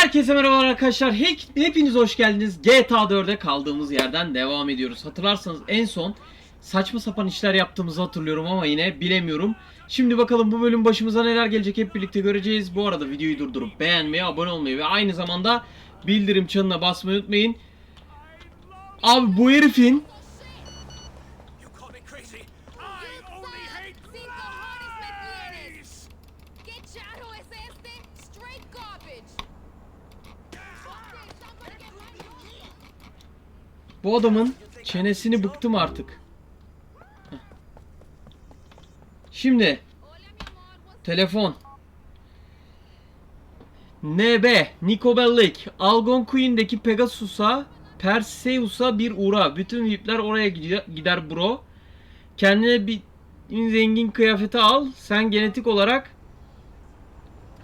Herkese merhabalar arkadaşlar. Hep, hepiniz hoş geldiniz. GTA 4'e kaldığımız yerden devam ediyoruz. Hatırlarsanız en son saçma sapan işler yaptığımızı hatırlıyorum ama yine bilemiyorum. Şimdi bakalım bu bölüm başımıza neler gelecek hep birlikte göreceğiz. Bu arada videoyu durdurup beğenmeyi, abone olmayı ve aynı zamanda bildirim çanına basmayı unutmayın. Abi bu herifin bu adamın çenesini bıktım artık. Şimdi Telefon. NB, Nico Bellic, Algonquin'deki Pegasus'a, Perseus'a bir uğra. Bütün VIP'ler oraya gider bro. Kendine bir zengin kıyafeti al. Sen genetik olarak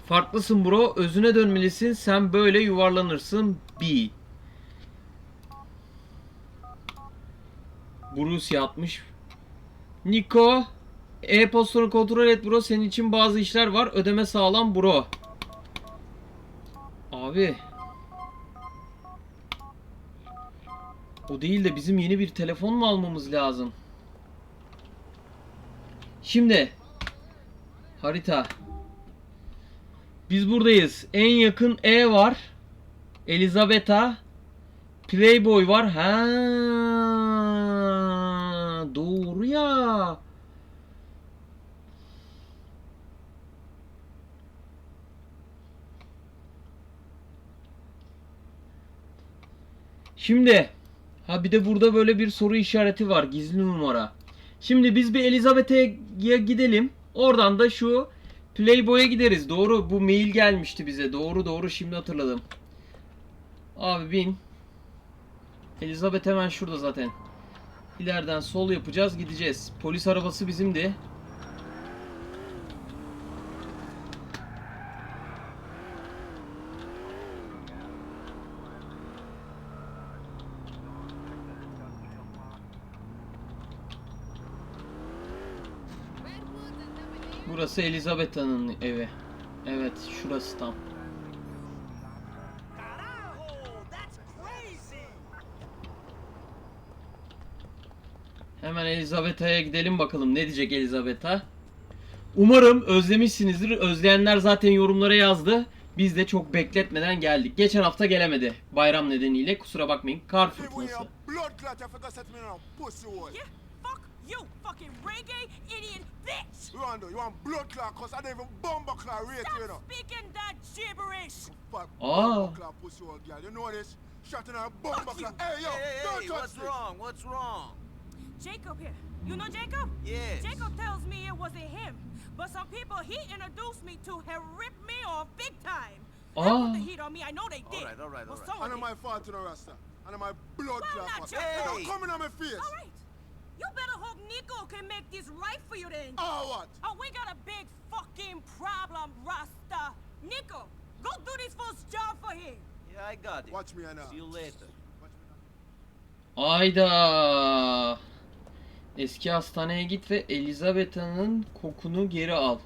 farklısın bro. Özüne dönmelisin. Sen böyle yuvarlanırsın. B. Bruce atmış. Nico, e-postunu kontrol et bro. Senin için bazı işler var. Ödeme sağlam bro. Abi. O değil de bizim yeni bir telefon mu almamız lazım? Şimdi. Harita. Biz buradayız. En yakın E var. Elizabeth'a. Playboy var. Ha, doğru ya. Şimdi ha bir de burada böyle bir soru işareti var. Gizli numara. Şimdi biz bir Elizabeth'e gidelim. Oradan da şu Playboy'a gideriz. Doğru bu mail gelmişti bize. Doğru doğru şimdi hatırladım. Abi bin. Elizabeth hemen şurada zaten. İleriden sol yapacağız gideceğiz. Polis arabası bizimdi. Burası Elizabeth'in evi. Evet şurası tam. Hemen Elizabeth'e gidelim bakalım ne diyecek Elizabeth'a. Umarım özlemişsinizdir. Özleyenler zaten yorumlara yazdı. Biz de çok bekletmeden geldik. Geçen hafta gelemedi. Bayram nedeniyle kusura bakmayın. Kar fırtınası. you fucking reggae idiot bitch! Rondo, you want blood clot cause I don't even bumper clot rate you, you know. Stop speaking that gibberish! Fuck, Ah. bumper clot pussy hole girl. You know this? Shot in her bumper Fuck you. clot. Hey, yo, Hey, hey, don't hey, touch what's me. wrong? What's wrong? Jacob here. You know Jacob? Yes. Jacob tells me it wasn't him, but some people he introduced me to have ripped me off big time. Oh. They put the oh. heat on me. I know they All did. right, all right, but all right. someone And did. my fault to the rasta. And my blood Well, clot. not fuck. your Hey, don't come in on my face. All right. You better hope Nico can make this right for you then. Oh, what? Oh, we got a big fucking problem, Rasta. Nico, go do this first job for him. Yeah, I got it. Watch me now. See you later. Ayda. Eski hastaneye git ve Elizabeth'in kokunu geri al.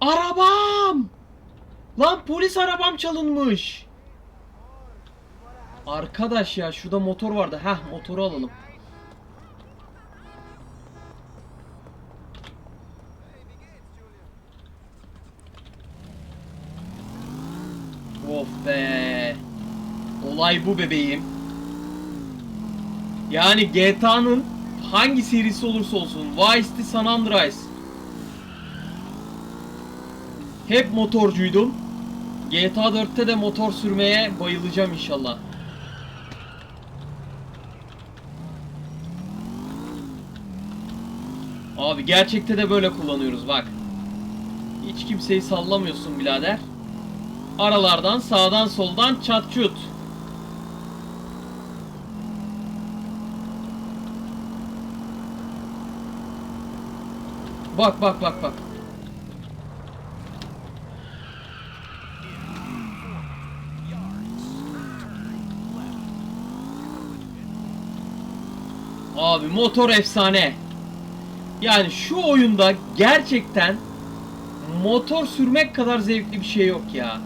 Arabam! Lan polis arabam çalınmış. Arkadaş ya şurada motor vardı. Heh motoru alalım. Bu bebeğim. Yani GTA'nın hangi serisi olursa olsun Vice City San Andreas hep motorcuydum. GTA 4'te de motor sürmeye bayılacağım inşallah. Abi gerçekte de böyle kullanıyoruz bak. Hiç kimseyi sallamıyorsun birader. Aralardan sağdan soldan çat çut. Bak bak bak bak. Abi motor efsane. Yani şu oyunda gerçekten motor sürmek kadar zevkli bir şey yok ya.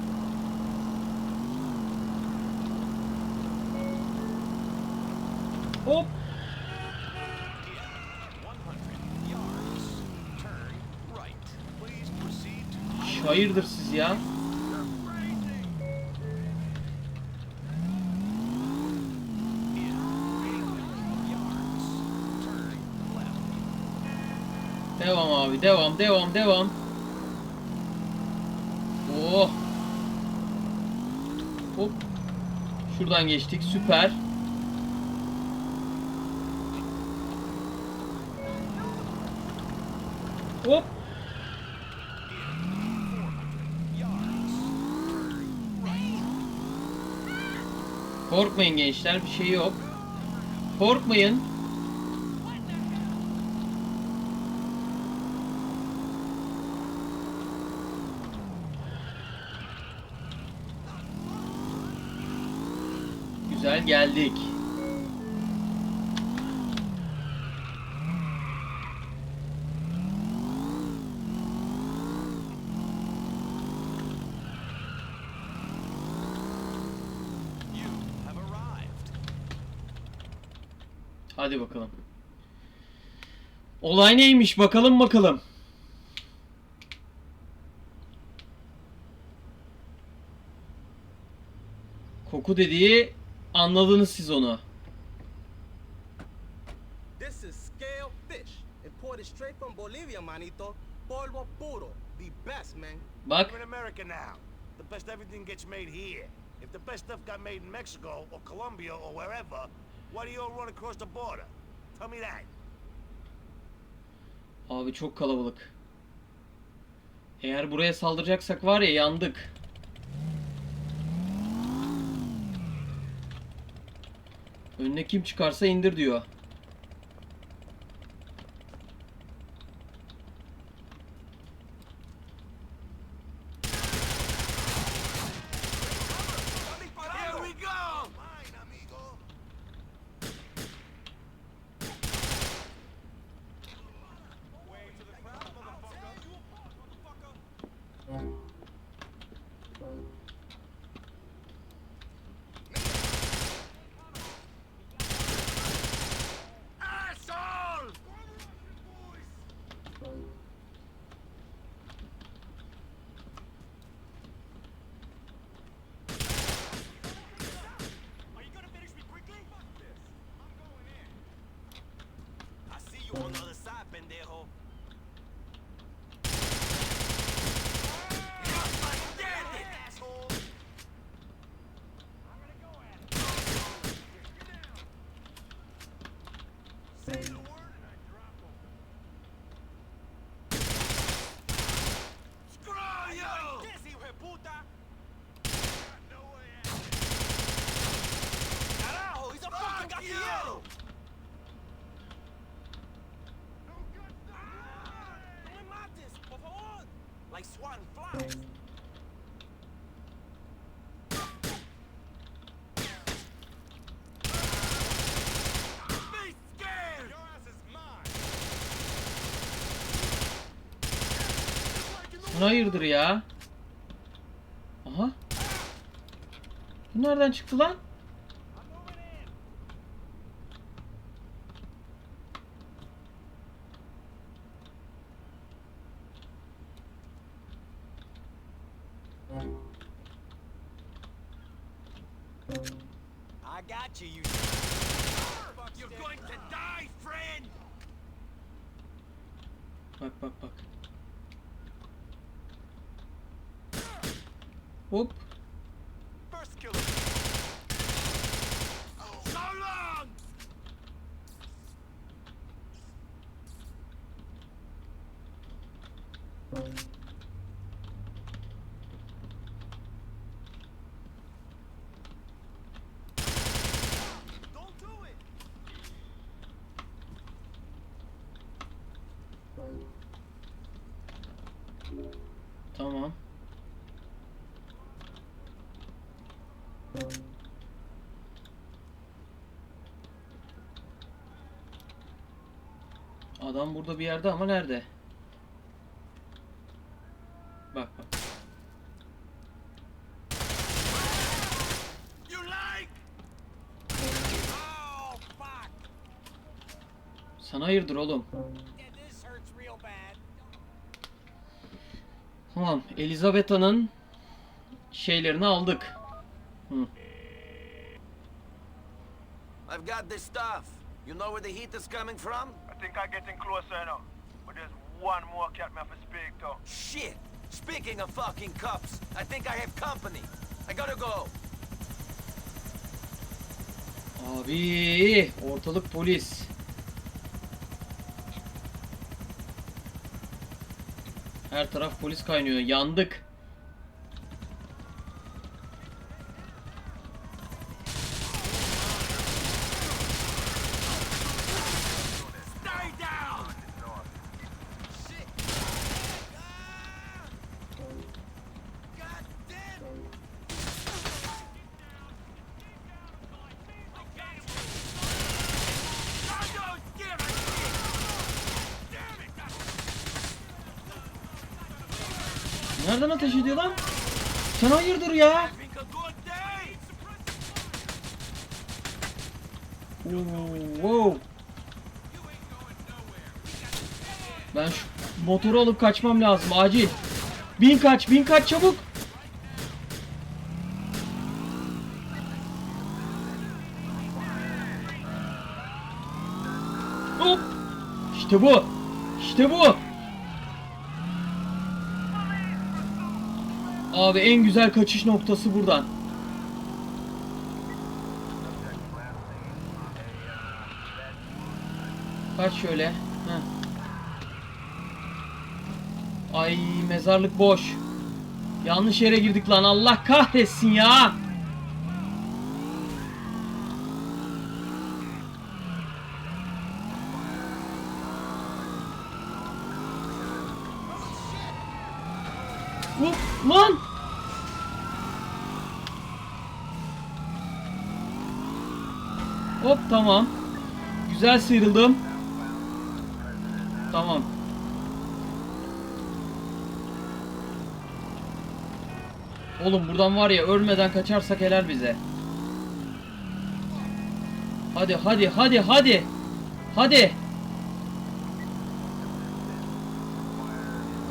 Hayırdır siz ya? Devam abi devam devam devam. Oh. Hop. Şuradan geçtik süper. Hop. Korkmayın gençler bir şey yok. Korkmayın. Güzel geldik. You have arrived. Hadi bakalım. Olay neymiş bakalım bakalım. Koku dediği anladınız siz onu. This is scale fish. Imported straight from Bolivia, manito. Polvo puro. The best, man. Bak We're in America now. The best everything gets made here. If the best stuff got made in Mexico or Colombia or wherever, why do you all run across the border? Tell me that. abi çok kalabalık. Eğer buraya saldıracaksak var ya yandık. Önüne kim çıkarsa indir diyor. Pendejo. Bu hayırdır ya? Aha. Bu nereden çıktı lan? You're going to die, friend! Bak bak bak. Hop. First killer. So long! Don't Tamam. Adam burada bir yerde ama nerede? Bak bak. Oh, Sana hayırdır oğlum? Tamam. Elizabetha'nın şeylerini aldık. I've got this stuff. You know where the heat is coming from? I think I'm getting closer now. But there's one more cat me have to speak to. Shit! Speaking of fucking cups, I think I have company. I gotta go. Abi ortalık polis. Her taraf polis kaynıyor. Yandık. Nereden ateş ediyor lan? Sen hayırdır ya? Wow. Ben şu motoru alıp kaçmam lazım acil. Bin kaç, bin kaç çabuk. Hop. İşte bu. İşte bu. Abi en güzel kaçış noktası buradan. Kaç şöyle. Heh. Ay mezarlık boş. Yanlış yere girdik lan Allah kahretsin ya. Hop lan. Hop tamam. Güzel sıyrıldım. Tamam. Oğlum buradan var ya ölmeden kaçarsak helal bize. Hadi hadi hadi hadi. Hadi.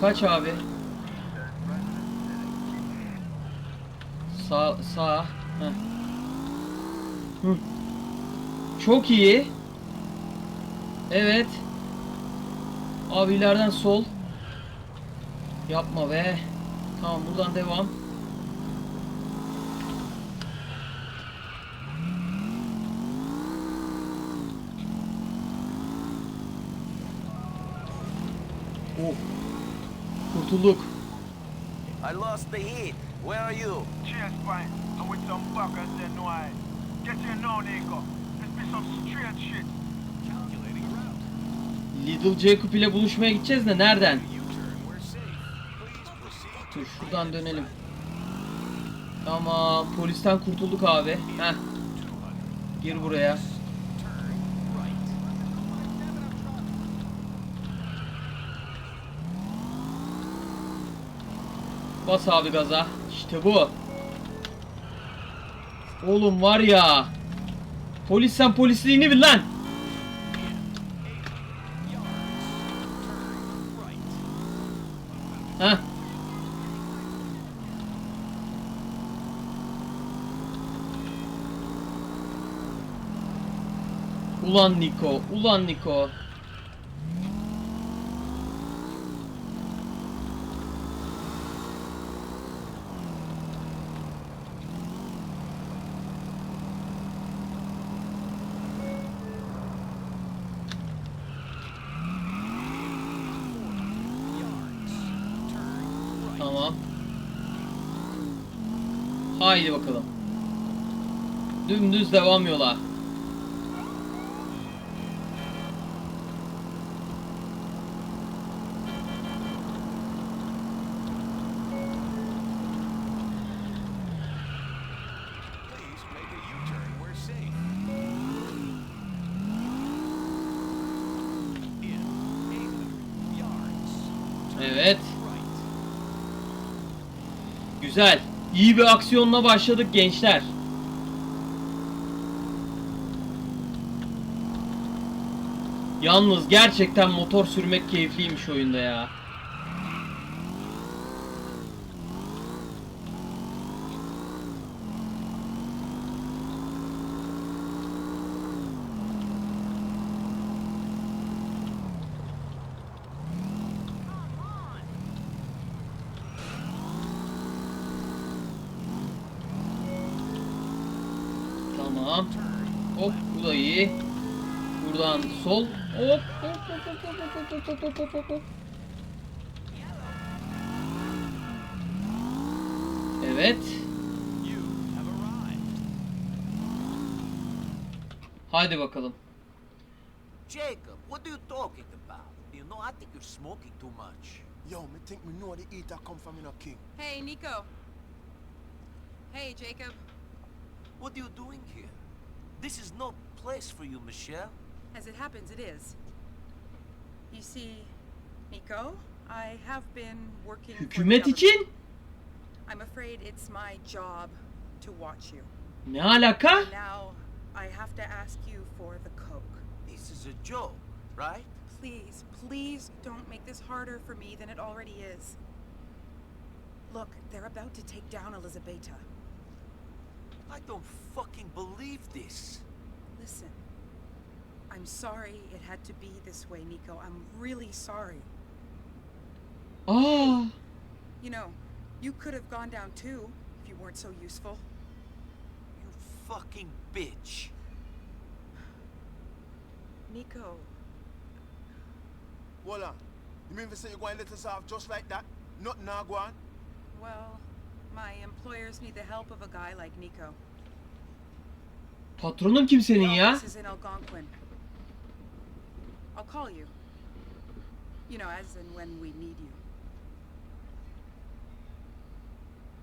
Kaç abi? Sağ sağ. Heh. Hı. Çok iyi. Evet. Abi ileriden sol. Yapma be. Tamam buradan devam. Oh. Kurtulduk. I lost the heat. Where are you? Chase point. I'm with some fuckers they know I. Get here now, Nico. This be some strange shit. Little Jacob ile buluşmaya gideceğiz de nereden? Dur şuradan dönelim. Tamam polisten kurtulduk abi. Heh. Gir buraya. Bas abi gaza. İşte bu. Oğlum var ya. Polis sen polisliğini bil lan. Ulan Niko, ulan Niko. Tamam. Haydi bakalım. Dümdüz devam yola. Please make a U-turn. We're safe. In 800 yards. Evet. Right. Güzel. İyi bir aksiyonla başladık gençler. Yalnız gerçekten motor sürmek keyifliymiş oyunda ya. Tamam. Hop bu da iyi. Buradan sol. Hop hop hop hop hop hop hop hop hop hop hop. Evet. Haydi bakalım. Jacob, what are you talking about? You know, I think you're smoking too much. Yo, me think me know the eater come from in a king. Hey, Nico. Hey, Jacob. What are you doing here? This is no place for you, Michelle. As it happens, it is. You see, Nico, I have been working. for the Hükümet government. I'm afraid it's my job to watch you. ne alaka? Now, I have to ask you for the coke. This is a joke, right? Please, please don't make this harder for me than it already is. Look, they're about to take down Elizabeta. I don't fucking believe this. Listen, I'm sorry it had to be this way, Nico. I'm really sorry. Oh. You know, you could have gone down too if you weren't so useful. You fucking bitch. Nico, Hold on. You mean to say you're going to let us off just like that? Nothing now go on? well, my employers need the help of a guy like Nico. patronun kim senin ya? office is in Algonquin. I'll call you. You know, as and when we need you.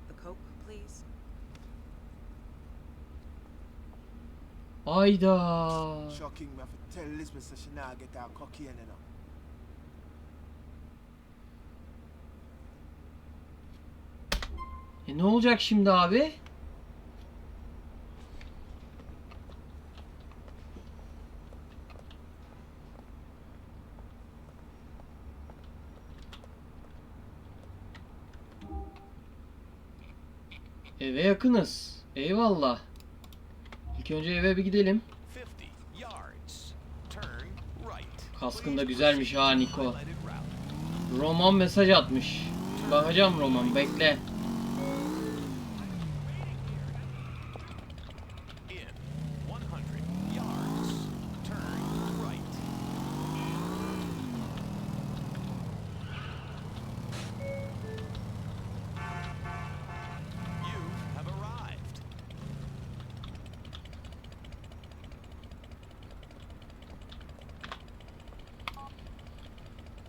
The coke, please. Ayda. Shocking, to tell Elizabeth so she now get her cocaine, you know. E ne olacak şimdi abi? Eve yakınız. Eyvallah. İlk önce eve bir gidelim. 50 yards. Turn right. Kaskın da güzelmiş ha Niko. Roman mesaj atmış. Bakacağım Roman bekle.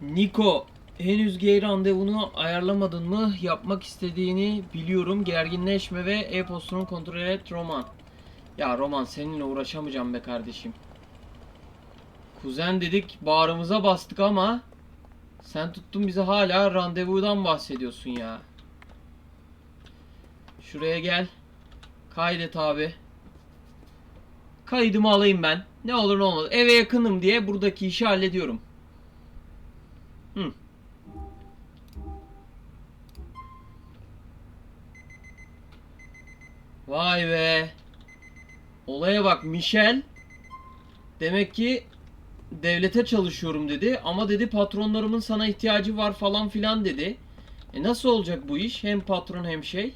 Niko, henüz gay randevunu ayarlamadın mı? Yapmak istediğini biliyorum. Gerginleşme ve e-postunu kontrol et Roman. Ya Roman seninle uğraşamayacağım be kardeşim. Kuzen dedik bağrımıza bastık ama sen tuttun bize hala randevudan bahsediyorsun ya. Şuraya gel. Kaydet abi. Kaydımı alayım ben. Ne olur ne olmaz. Eve yakınım diye buradaki işi hallediyorum. Hı. Vay be. Olaya bak Michel. Demek ki devlete çalışıyorum dedi ama dedi patronlarımın sana ihtiyacı var falan filan dedi. E nasıl olacak bu iş? Hem patron hem şey.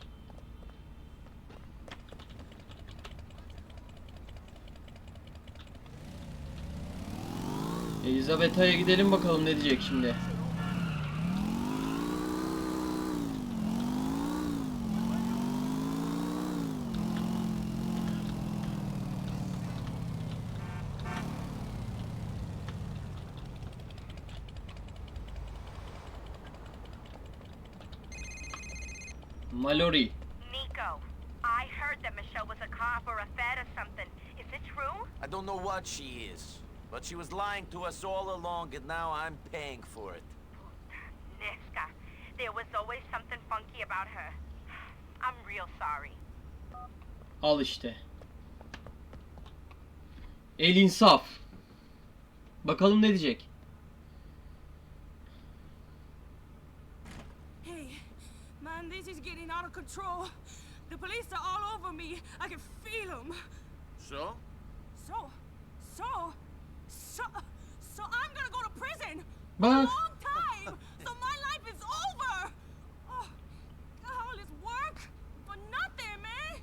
Elizabetha'ya gidelim bakalım ne diyecek şimdi. Mallory. Nico, I heard that Michelle was a cop or a fed or something. Is it true? I don't know what she is, but she was lying to us all along, and now I'm paying for it. Niska, there was always something funky about her. I'm real sorry. Al işte. El insaf. Bakalım ne diyecek. Hey, man, this is getting out of control. The police are all over me. I can feel them. So? So, so, so, so I'm gonna go to prison. for A Bak. long time. so my life is over. Oh, all this work for nothing, man.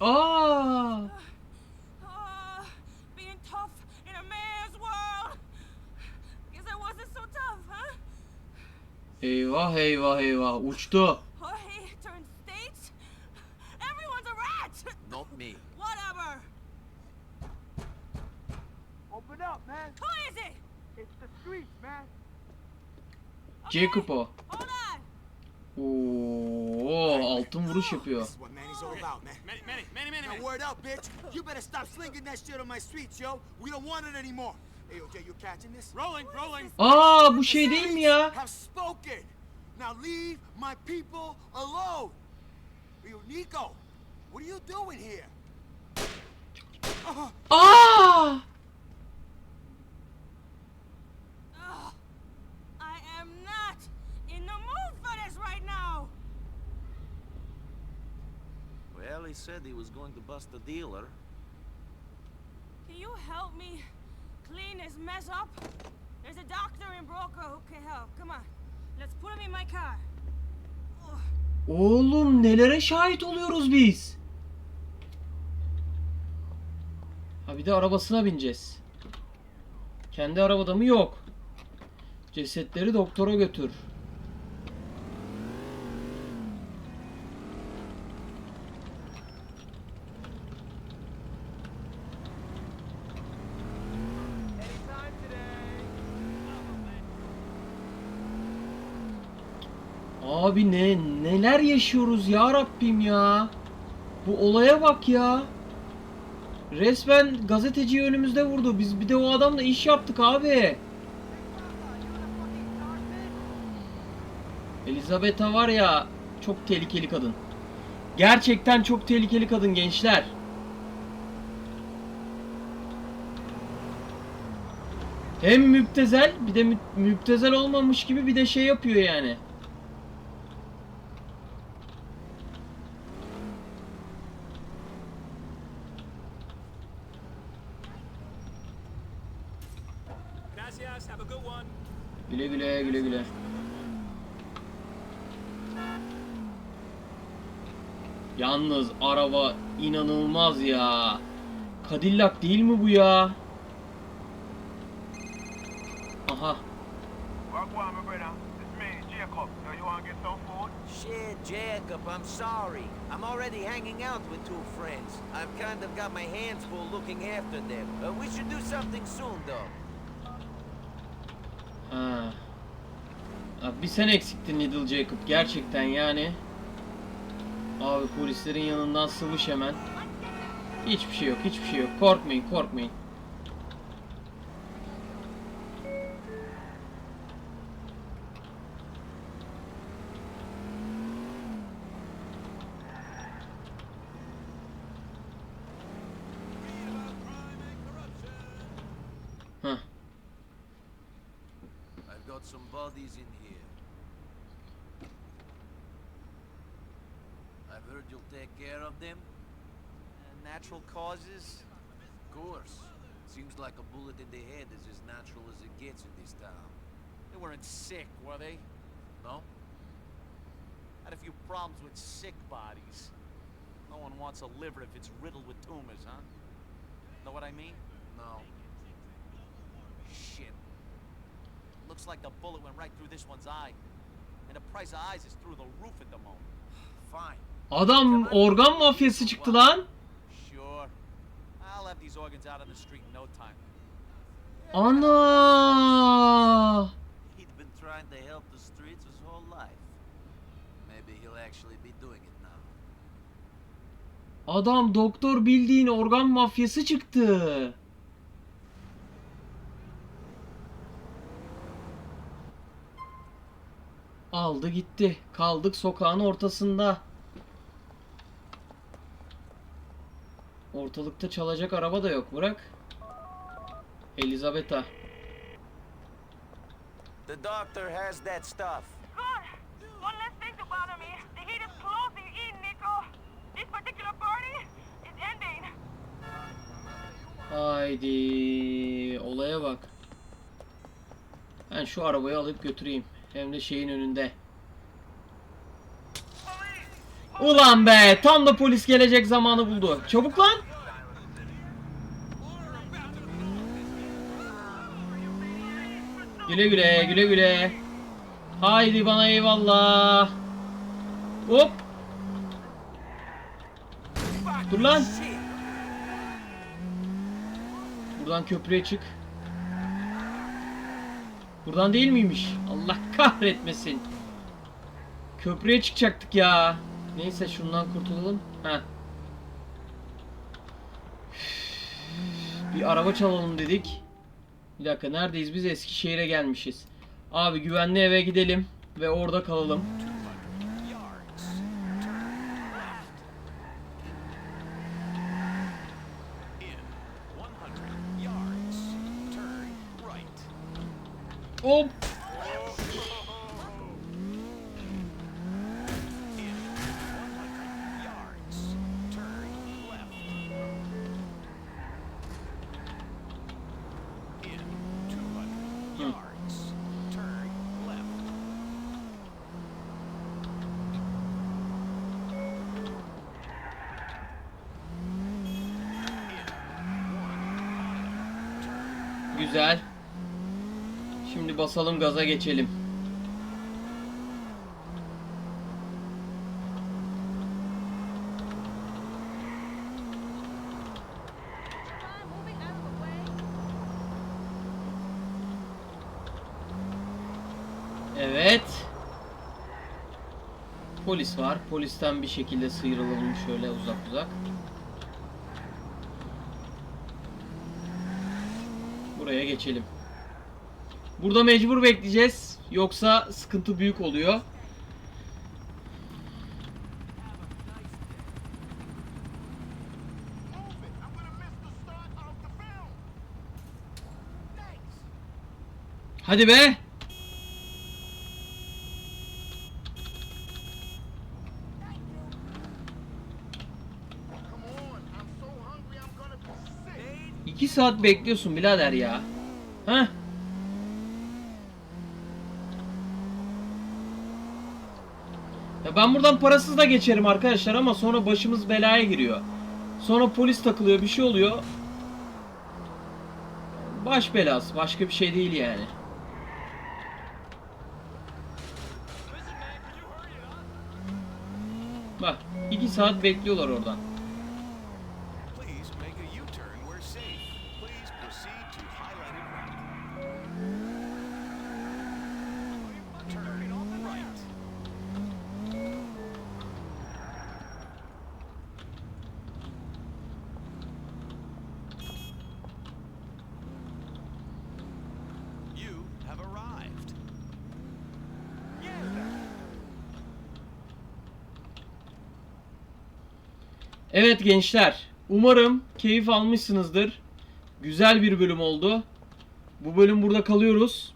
Aa! Uh, being tough in a man's world. Guess I wasn't so tough, huh? Eyvah eyvah eyvah uçtu. OJ, you catching this? Rolling, rolling. Aa bu şey değil mi ya? Now leave my people alone. Yo, Nico, what are you doing here? Aa! Ugh. I am not in the mood for this right now. Well, he said he was going to bust a dealer. Can you help me clean this mess up? There's a doctor in Broker who can help. Come on. Let's put him in my car. Oğlum nelere şahit oluyoruz biz? Ha bir de arabasına bineceğiz. Kendi arabada mı? Yok. Cesetleri doktora götür. Abi ne neler yaşıyoruz ya Rabbim ya. Bu olaya bak ya. Resmen gazeteciyi önümüzde vurdu. Biz bir de o adamla iş yaptık abi. Elizabeth'a var ya çok tehlikeli kadın. Gerçekten çok tehlikeli kadın gençler. Hem müptezel bir de mü- müptezel olmamış gibi bir de şey yapıyor yani. Gracias, have a good one. Güle güle güle güle. Yalnız araba inanılmaz ya. Cadillac değil mi bu ya? Aha. Shit, Jacob, I'm sorry. I'm already hanging out with two friends. I've kind of got my hands full looking after them. Uh, we should do something soon, though. Abi bir sen eksiktin Little Jacob gerçekten yani. Abi polislerin yanından sıvış hemen. Hiçbir şey yok, hiçbir şey yok. Korkmayın, korkmayın. Some bodies in here. I've heard you'll take care of them. Uh, natural causes? Of course. Seems like a bullet in the head is as natural as it gets in this town. They weren't sick, were they? No? Had a few problems with sick bodies. No one wants a liver if it's riddled with tumors, huh? Know what I mean? No. Looks like the bullet went right through this one's eye. And the price of eyes is through the roof at the moment. Fine. Adam organ mafyası çıktı lan. Sure. I'll have these organs out on the street in no time. Ana! He'd been trying to help the streets his whole life. Maybe he'll actually be doing it now. Adam doktor bildiğin organ mafyası çıktı. Aldı gitti. Kaldık sokağın ortasında. Ortalıkta çalacak araba da yok. Bırak. Elizabeth'a. The doctor has that stuff. Good. One less thing to bother me. The heat is closing in, Nico. This particular party is ending. Haydi olaya bak. Ben şu arabayı alıp götüreyim. Hem de şeyin önünde. Ulan be tam da polis gelecek zamanı buldu. Çabuk lan. Güle güle güle güle. Haydi bana eyvallah. Hop. Dur lan. Buradan köprüye çık. Buradan değil miymiş? Allah kahretmesin. Köprüye çıkacaktık ya. Neyse şundan kurtulalım. Heh. Bir araba çalalım dedik. Bir dakika neredeyiz biz? Eskişehir'e gelmişiz. Abi güvenli eve gidelim ve orada kalalım. Hop. Basalım gaza geçelim. Evet. Polis var. Polisten bir şekilde sıyrılalım şöyle uzak uzak. Buraya geçelim. Burada mecbur bekleyeceğiz. Yoksa sıkıntı büyük oluyor. Hadi be. İki saat bekliyorsun birader ya. Heh. Ben buradan parasız da geçerim arkadaşlar ama sonra başımız belaya giriyor. Sonra polis takılıyor bir şey oluyor. Baş belası başka bir şey değil yani. Bak iki saat bekliyorlar oradan. Please make a U-turn where safe. Please proceed to highlighted route. Turn right. You have arrived. Evet gençler, umarım keyif almışsınızdır. Güzel bir bölüm oldu. Bu bölüm burada kalıyoruz.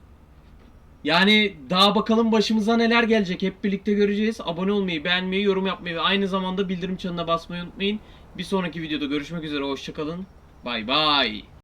Yani daha bakalım başımıza neler gelecek hep birlikte göreceğiz. Abone olmayı, beğenmeyi, yorum yapmayı ve aynı zamanda bildirim çanına basmayı unutmayın. Bir sonraki videoda görüşmek üzere, hoşçakalın. Bay bay.